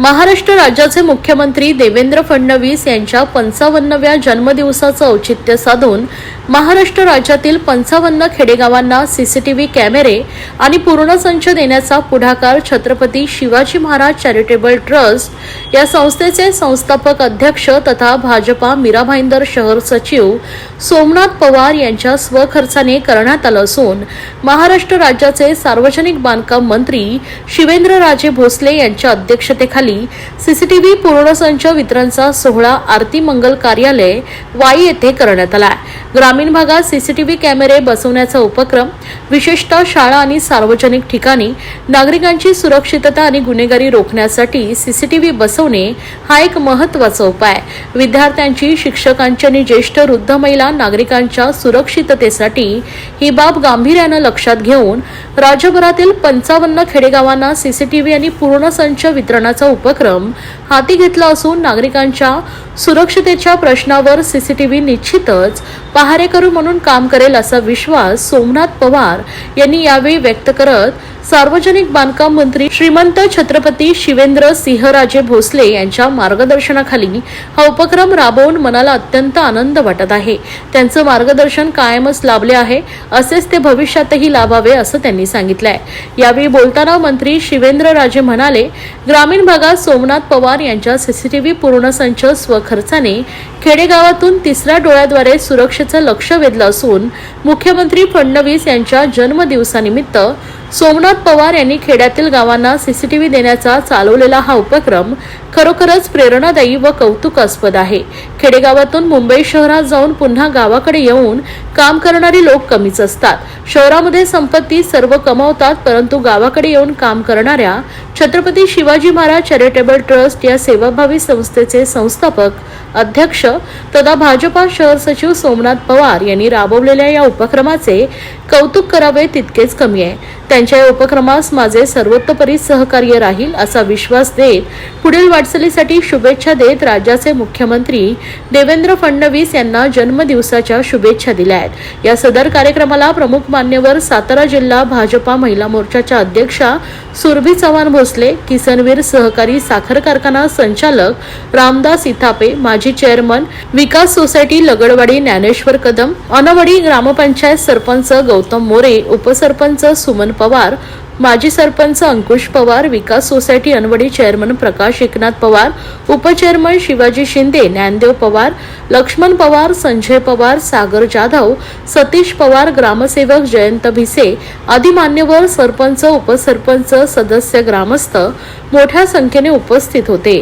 महाराष्ट्र राज्याचे मुख्यमंत्री देवेंद्र फडणवीस यांच्या पंचावन्नव्या जन्मदिवसाचं औचित्य साधून महाराष्ट्र राज्यातील पंचावन्न खेडेगावांना सीसीटीव्ही कॅमेरे आणि पूर्णसंच देण्याचा पुढाकार छत्रपती शिवाजी महाराज चॅरिटेबल ट्रस्ट या संस्थेचे संस्थापक अध्यक्ष तथा भाजपा मीरा भाईंदर शहर सचिव सोमनाथ पवार यांच्या स्वखर्चाने करण्यात आलं असून महाराष्ट्र राज्याचे सार्वजनिक बांधकाम मंत्री शिवेंद्रराजे भोसले यांच्या अध्यक्षतेखाली सीसीटीव्ही पूर्णसंच वितरणचा सोहळा आरती मंगल कार्यालय वाई येथे करण्यात आला ग्रामीण भागात सीसीटीव्ही कॅमेरे बसवण्याचा उपक्रम विशेषतः शाळा आणि सार्वजनिक ठिकाणी नागरिकांची सुरक्षितता आणि गुन्हेगारी रोखण्यासाठी सीसीटीव्ही बसवणे हा एक महत्त्वाचा उपाय विद्यार्थ्यांची शिक्षकांची आणि ज्येष्ठ वृद्ध महिला नागरिकांच्या सुरक्षिततेसाठी ही बाब गांभीर्यानं लक्षात घेऊन राज्यभरातील पंचावन्न खेडेगावांना सीसीटीव्ही आणि पूर्ण संच वितरणाचा उपक्रम हाती घेतला असून नागरिकांच्या सुरक्षतेच्या प्रश्नावर सीसीटीव्ही निश्चितच पहारेकरू म्हणून काम करेल असा विश्वास सोमनाथ पवार यांनी यावेळी व्यक्त करत सार्वजनिक बांधकाम मंत्री श्रीमंत छत्रपती शिवेंद्र सिंहराजे भोसले यांच्या मार्गदर्शनाखाली हा उपक्रम राबवून मनाला अत्यंत आनंद वाटत आहे. त्यांचं मार्गदर्शन कायमच लाभले आहे असेच ते भविष्यातही लाभावे असं त्यांनी सांगितलंय. यावेळी बोलताना मंत्री शिवेंद्र राजे म्हणाले ग्रामीण भागात सोमनाथ पवार यांच्या सीसीटीव्ही पूर्ण संच स्वखर्चाने खेडेगावातून तिसऱ्या डोळ्याद्वारे सुरक्षेचं लक्ष वेधलं असून मुख्यमंत्री फडणवीस यांच्या जन्मदिवसानिमित्त सोमनाथ पवार यांनी खेड्यातील गावांना सीसीटीव्ही देण्याचा चालवलेला हा उपक्रम खरोखरच प्रेरणादायी व कौतुकास्पद आहे. खेडेगावातून मुंबई शहरात जाऊन पुन्हा गावाकडे येऊन काम करणारी लोक कमीच असतात. शहरामध्ये संपत्ती सर्व कमावतात परंतु गावाकडे येऊन काम करणाऱ्या छत्रपती शिवाजी महाराज चॅरिटेबल ट्रस्ट या सेवाभावी संस्थेचे संस्थापक अध्यक्ष तथा भाजपा शहर सचिव सोमनाथ पवार यांनी राबवलेल्या या उपक्रमाचे कौतुक करावे तितकेच कमी आहे. त्यांच्या या उपक्रमास माझे सर्वोत्तपरी सहकार्य राहील असा विश्वास देत पुढील वाटचालीसाठी शुभेच्छा देत राज्याचे मुख्यमंत्री देवेंद्र फडणवीस यांना जन्मदिवसाच्या शुभेच्छा दिल्या आहेत. या सदर कार्यक्रमाला प्रमुख मान्यवर सातारा जिल्हा भाजपा महिला मोर्चाच्या अध्यक्षा सुरभी चव्हाण भोसले किसनवीर सहकारी साखर कारखाना संचालक रामदास इथापे माजी चेअरमन विकास सोसायटी लगडवाडी ज्ञानेश्वर कदम अनवडी ग्रामपंचायत सरपंच गौतम मोरे उपसरपंच सुमन पवार माजी सरपंच अंकुश पवार विकास सोसायटी अनवडी चेअरमन प्रकाश एकनाथ पवार उपचेअरमन शिवाजी शिंदे ज्ञानदेव पवार लक्ष्मण पवार संजय पवार सागर जाधव सतीश पवार ग्रामसेवक जयंत भिसे आदी मान्यवर सरपंच उपसरपंच सदस्य ग्रामस्थ मोठ्या संख्येने उपस्थित होते.